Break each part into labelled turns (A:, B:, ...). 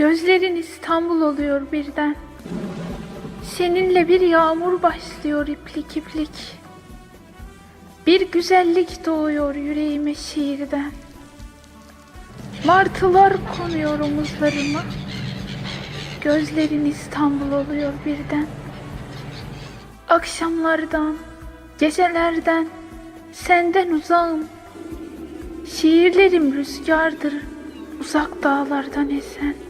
A: Gözlerin İstanbul oluyor birden. Seninle bir yağmur başlıyor iplik iplik. Bir güzellik doğuyor yüreğime şiirden. Martılar konuyor omuzlarıma. Gözlerin İstanbul oluyor birden. Akşamlardan, gecelerden, senden uzağım. Şiirlerim rüzgardır, uzak dağlardan esen.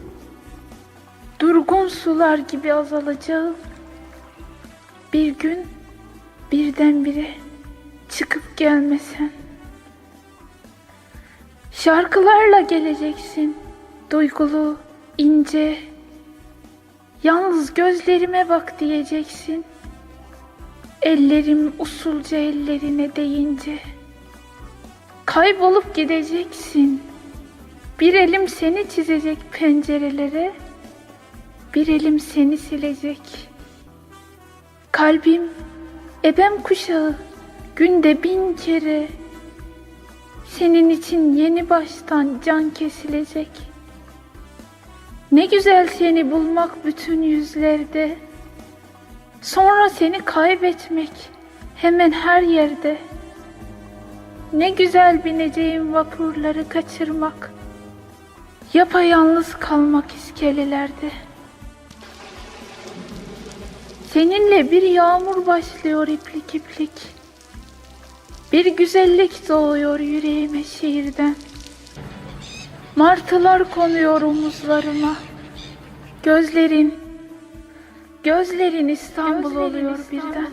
A: Durgun sular gibi azalacağım. Bir gün birdenbire çıkıp gelmesen. Şarkılarla geleceksin, duygulu, ince. Yalnız gözlerime bak diyeceksin. Ellerim usulca ellerine değince. Kaybolup gideceksin. Bir elim seni çizecek pencerelere. Bir elim seni silecek. Kalbim ebem kuşağı günde bin kere senin için yeni baştan can kesilecek. Ne güzel seni bulmak bütün yüzlerde. Sonra seni kaybetmek hemen her yerde. Ne güzel bineceğim vapurları kaçırmak. Yapayalnız kalmak iskelelerde. Seninle bir yağmur başlıyor iplik iplik. Bir güzellik doğuyor yüreğime şiirden. Martılar konuyor omuzlarıma. Gözlerin, gözlerin İstanbul oluyor birden.